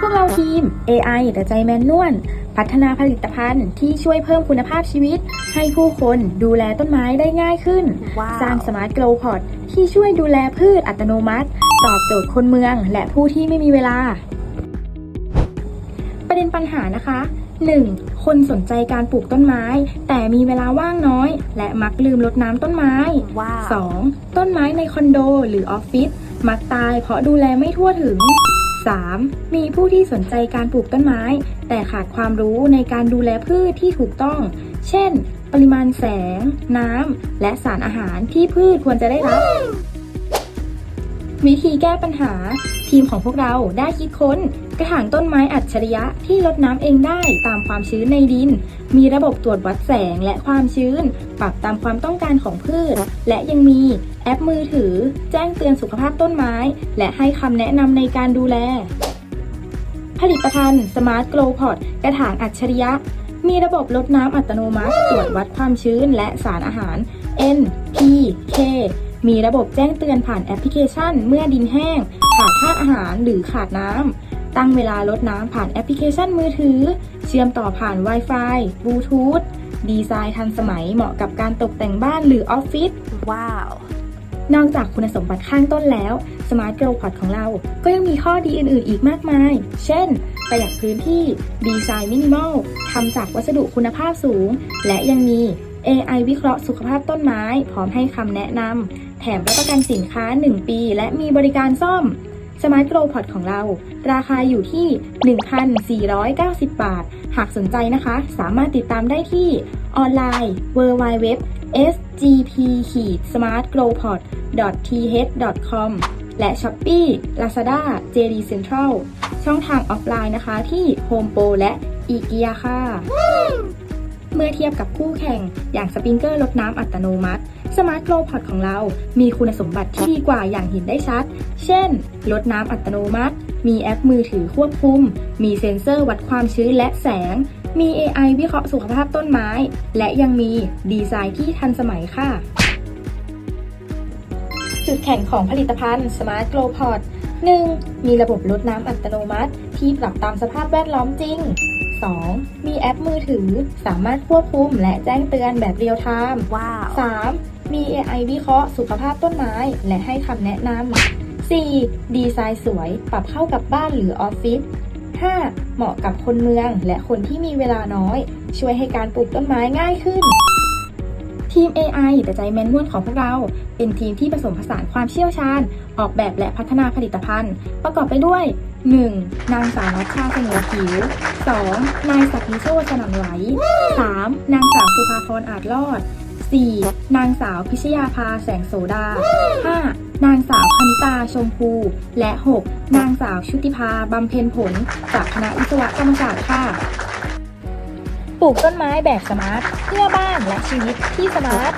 พวกเราทีม AI แต่ใจแมนนวลพัฒนาผลิตภัณฑ์ที่ช่วยเพิ่มคุณภาพชีวิต ให้ผู้คนดูแลต้นไม้ได้ง่ายขึ้นว้าวสร้างสมาร์ทโกลพอดที่ช่วยดูแลพืชอัตโนมัติ ตอบโจทย์คนเมืองและผู้ที่ไม่มีเวลา ประเด็นปัญหานะคะ 1. คนสนใจการปลูกต้นไม้ แต่มีเวลาว่างน้อย และมักลืมรดน้ำต้นไม้ว้าว 2. ต้นไม้ในคอนโด หรือออฟฟิศมักตายเพราะดูแลไม่ทั่วถึง 3. มีผู้ที่สนใจการปลูกต้นไม้ แต่ขาดความรู้ในการดูแลพืชที่ถูกต้อง เช่น ปริมาณแสง น้ำ และสารอาหารที่พืชควรจะได้รับ วิธีแก้ปัญหา ทีมของพวกเราได้คิดค้น กระถางต้นไม้อัจฉริยะที่ลดน้ำเองได้ตามความชื้นในดิน มีระบบตรวจวัดแสงและความชื้น ปรับตามความต้องการของพืช และยังมีแอปมือถือ แจ้งเตือนสุขภาพต้นไม้ และให้คำแนะนำในการดูแล ผลิตภัณฑ์ Smart Grow Pot กระถางอัจฉริยะ มีระบบลดน้ำอัตโนมัติ ตรวจวัดความชื้นและสารอาหาร N P K มีระบบแจ้งเตือนผ่านแอปพลิเคชัน เมื่อดินแห้ง ขาดธาตุอาหารหรือขาดน้ำ ตั้งเวลาลดน้ำผ่านแอปพลิเคชันมือถือ เชื่อมต่อผ่าน Wi-Fi บลูทูธดีไซน์ทันสมัยเหมาะกับการตกแต่งบ้านหรือออฟฟิศว้าวนอกจากคุณสมบัติข้างต้นแล้ว Smart Grow Pot ของเราก็ยังมีข้อดีอื่น ๆ อีกมากมาย เช่น ประหยัดพื้นที่ ดีไซน์มินิมอลทำจากวัสดุคุณภาพสูง และยังมี AI วิเคราะห์สุขภาพต้นไม้ พร้อมให้คำแนะนำแถมรับประกันสินค้า 1 ปี และมีบริการซ่อม Smart Grow Pot ของเรา ราคาอยู่ที่ 1,490 บาท หากสนใจนะคะ สามารถติดตามได้ที่ออนไลน์ www sgp smartgrowpot th.com และ Shopee Lazada JD Central ช่องทางออฟไลน์นะคะที่ Home Pro และ IKEA ค่ะ เมื่อเทียบกับคู่แข่ง อย่างสปริงเกอร์ลดน้ำอัตโนมัติ Smart Grow Pot ของเรา มีคุณสมบัติที่ดีกว่าอย่างเห็นได้ชัด เช่น ลดน้ำอัตโนมัติ มีแอปมือถือควบคุม มีเซ็นเซอร์วัดความชื้นและแสง มี AI วิเคราะห์สุขภาพต้นไม้ และยังมีดีไซน์ที่ทันสมัยค่ะ จุดแข็งของผลิตภัณฑ์ Smart Grow Pot 1. มีระบบลดน้ำอัตโนมัติ ที่ปรับตามสภาพแวดล้อมจริง 2. มีแอปมือถือ สามารถควบคุมและแจ้งเตือนแบบเรียลไทม์ว้าว 3. มี AI วิเคราะห์สุขภาพต้นไม้ และให้คำแนะนำ 4. ดีไซน์สวยปรับเข้ากับบ้านหรือออฟฟิศ 5. เหมาะกับคนเมืองและคนที่มีเวลาน้อย ช่วยให้การปลูกต้นไม้ง่ายขึ้น ทีม AI แต่ใจแมนนวลของพวกเรา เป็นทีมที่ผสมผสานความเชี่ยวชาญ ออกแบบและพัฒนาผลิตภัณฑ์ ประกอบไปด้วย 1. นางสาวนัชชาสงวนผิว 2. นายศักดิโชตสนั่นไหว 3. นางสาวสุภาพรอาจรอด 4. นางสาวพิชยาภาแสงโสดา 5. นางสาวคณิตาชมพู และ 6. นางสาวชุติภาบำเพ็ญผล จากคณะวิศวกรรมศาสตร์ค่ะ ปลูกต้นไม้แบบสมาร์ทเพื่อบ้านและชีวิตที่สมาร์ท